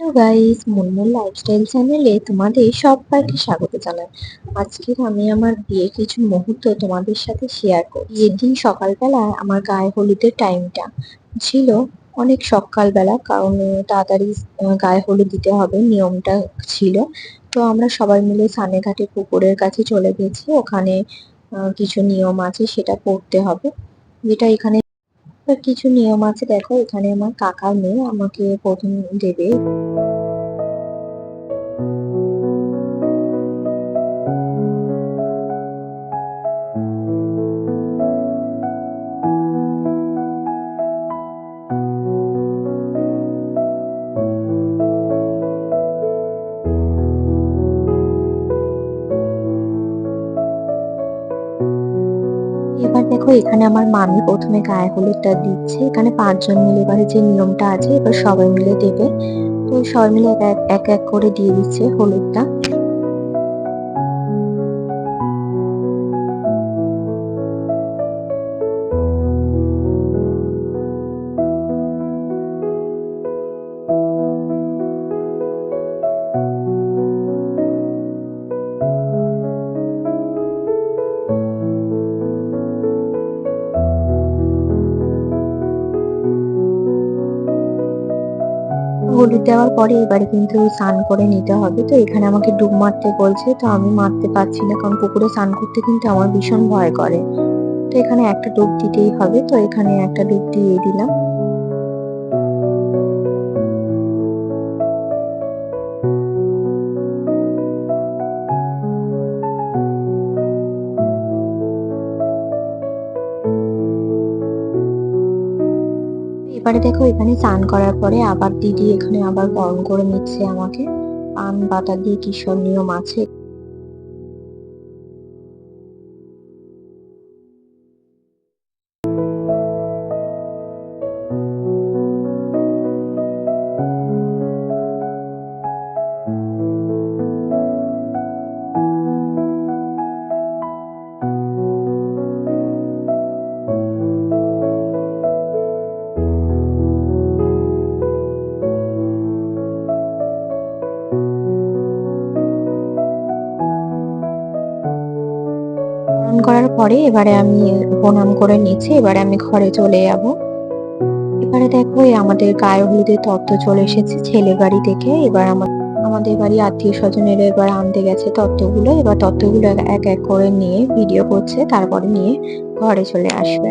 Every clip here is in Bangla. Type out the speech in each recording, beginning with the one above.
হ্যালো গাইস মুনমুন লাইফস্টাইল চ্যানেলে তোমাদের সবাইকে স্বাগত জানাই। আজকের আমি আমার বিয়ের কিছু মুহূর্ত তোমাদের সাথে শেয়ার করি বিয়ের দিন সকালবেলায় আমার গায়ে হলুদের টাইমটা ছিল অনেক সকালবেলা, কারণ তাড়াতাড়ি গায়ে হলুদ দিতে হবে নিয়মটা ছিল। তো আমরা সবাই মিলে সানেঘাটে পুকুরের কাছে চলে গেছি। ওখানে কিছু নিয়ম আছে, সেটা পড়তে হবে। যেটা এখানে কিছু নিয়ম আছে দেখো এখানে আমার কাকার মেয়ে আমাকে প্রথম দেবে। এখানে আমার মামি প্রথমে গায়ে হলুদটা দিচ্ছে, এখানে পাঁচজন মিলে এবারে যে নিয়মটা আছে, এবার সবাই মিলে দেবে। তো সবাই মিলে এক এক- এক এক করে দিয়ে দিচ্ছে হলুদটা। হলুদ দেওয়ার পরে এবারে কিন্তু স্নান করে নিতে হবে। তো এখানে আমাকে ডুব মারতে বলছে, তো আমি মারতে পারছি না কারণ পুকুরে স্নান করতে কিন্তু আমার ভীষণ ভয় করে। তো এখানে একটা ডুব দিতেই হবে। তো এখানে একটা ডুব দিয়ে দিলাম। দেখো, এখানে চান করার পরে আবার দিদি এখানে আবার বরণ করে নিচ্ছে আমাকে। পান বাটা দিয়ে কি সব নিয়ম আছে? পরে এবারে আমি প্রণাম করে নিচ্ছি, এবারে আমি ঘরে চলে যাব। এবারে দেখো আমাদের গায়ে হলুদের তত্ত্ব চলে এসেছে ছেলে বাড়ি থেকে। এবার আমার আমাদের বাড়ি আত্মীয় স্বজনেরা এবার আনতে গেছে তত্ত্বগুলো। এবার তত্ত্বগুলো এক এক করে নিয়ে ভিডিও করছে, তারপরে নিয়ে ঘরে চলে আসবে।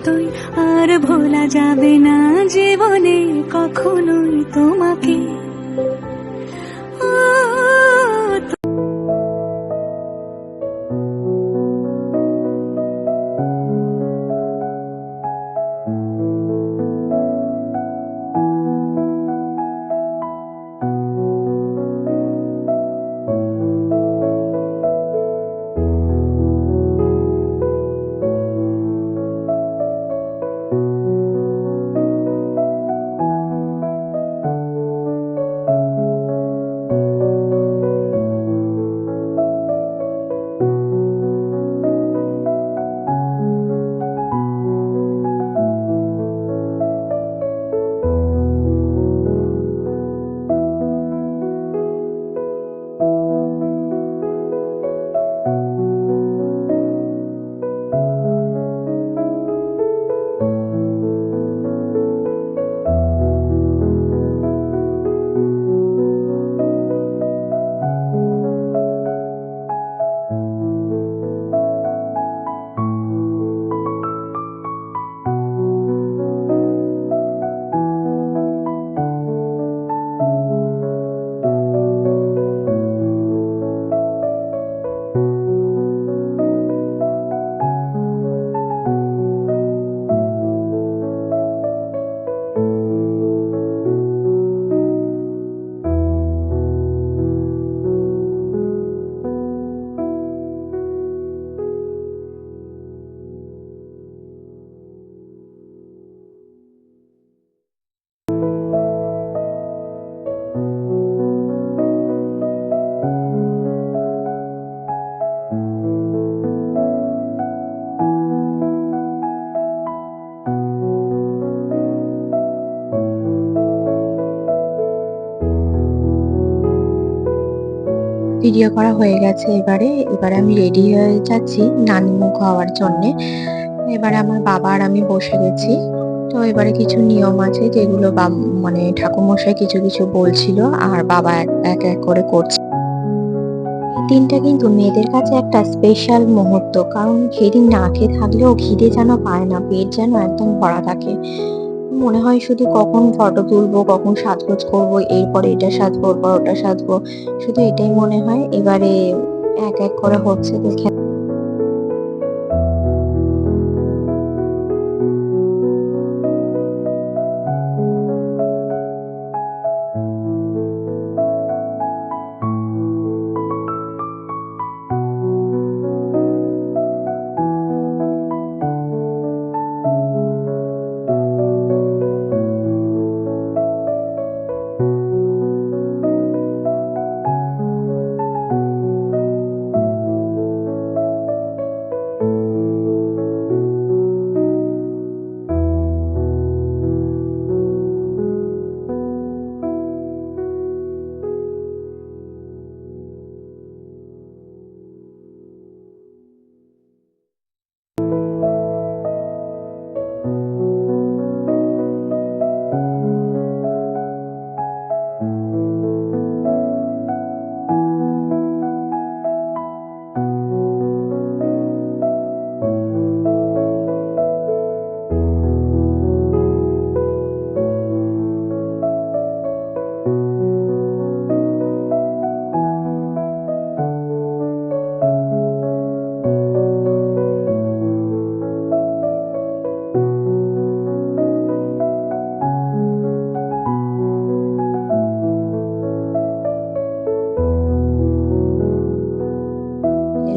না যতই আর ভোলা যাবে না জীবনে কখনোই তোমাকে। ভিডিও করা হয়ে গেছে। এবারে এবারে আমি রেডি হয়ে যাচ্ছি নানি মুখ হওয়ার জন্যে। এবারে আমার বাবা আর আমি বসে গেছি। তো এবারে কিছু নিয়ম আছে যেগুলো মানে ঠাকুরমশাই কিছু কিছু বলছিল আর বাবা এক এক করে করছে। দিনটা কিন্তু মেয়েদের কাছে একটা স্পেশাল মুহূর্ত। কারণ সেদিন না খেয়ে থাকলেও খিদে যেন পায় না, পেট যেন একদম ভরা থাকে। মনে হয় শুধু কখন ফটো তুলবো, কখন সাজগোজ করব, এরপরে এটা সাজবো, ওরপর ওটা সাজবো, শুধু এটাই মনে হয়। এবারে এক এক করে হচ্ছে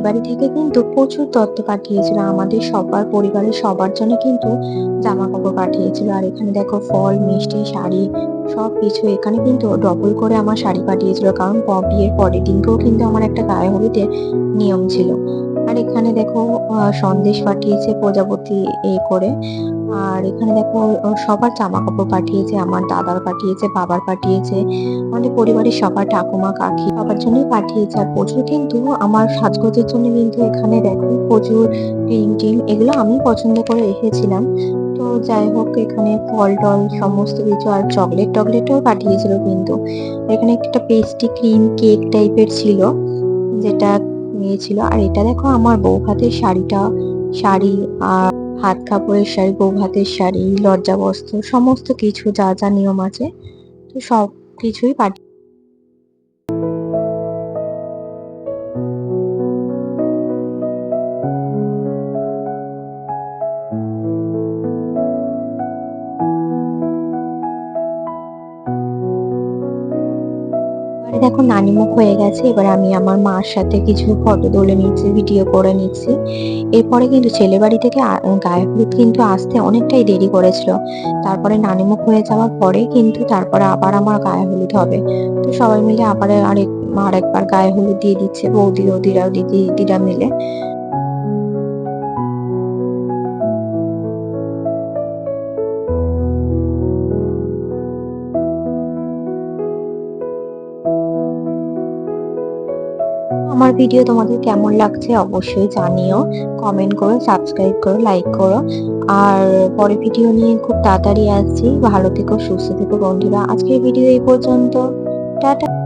বাড়ি থেকে কিন্তু প্রচুর তত্ত্ব পাঠিয়েছিল, আমাদের সবার পরিবারের সবার জন্য কিন্তু জামা কাপড় পাঠিয়েছিল। আর এখানে দেখো ফল, মিষ্টি, শাড়ি সব কিছু এখানে কিন্তু ডবল করে আমার শাড়ি পাঠিয়েছিল, কারণ বিয়ের পরের দিনকেও কিন্তু আমার একটা গায়ে হলুদের নিয়ম ছিল। আর এখানে দেখো সন্দেশ পাঠিয়েছে প্রজাপতি এ করে। আর এখানে দেখো সবার জামা কাপড় পাঠিয়েছে, আমার দাদার পাঠিয়েছে, বাবার পাঠিয়েছে, আমাদের পরিবারের সবার ঠাকুমা, কাকি সবার জন্যই পাঠিয়েছে। আর প্রচুর কিন্তু আমার সাজগোজের জন্য কিন্তু এখানে দেখো প্রচুর ক্রিম টিম এগুলো আমি পছন্দ করে রেখেছিলাম। তো যাই হোক, এখানে ফল টল সমস্ত কিছু আর চকলেট টকলেটও পাঠিয়েছিল কিন্তু। এখানে একটা পেস্ট্রি ক্রিম কেক টাইপের ছিল, যেটা নিয়েছিল। আর এটা দেখো, আমার বউ হাতের শাড়িটা, শাড়ি আর হাত কাপড়ের শাড়ি বউ হাতের শাড়ি লজ্জা বস্ত্র সমস্ত কিছু যা যা নিয়ম আছে, তো সব কিছুই পাঠিয়ে দেখো নানিমুখ হয়ে গেছে, এবার আমি আমার মার সাথে কিছু ফটো তুলে নিচ্ছি ভিডিও করে নিচ্ছি। এরপরে কিন্তু ছেলে বাড়ি থেকে গায়ে হলুদ কিন্তু আসতে অনেকটাই দেরি করেছিল। তারপরে নানিমুখ হয়ে যাওয়ার পরে কিন্তু তারপরে আবার আমার গায়ে হলুদ হবে। তো সবাই মিলে আবার আরেক আরেকবার গায়ে হলুদ দিয়ে দিচ্ছে বৌদি ওদিরা দিদি দিদিরা মিলে। ভিডিও তোমাদের কেমন লাগছে অবশ্যই জানিও। কমেন্ট করো সাবস্ক্রাইব করো লাইক করো। আর পরে ভিডিও নিয়ে খুব তাড়াতাড়ি আসছি। ভালো থেকো, সুস্থ থেকো বন্ধুরা। আজকের ভিডিও এই পর্যন্ত। টাটা।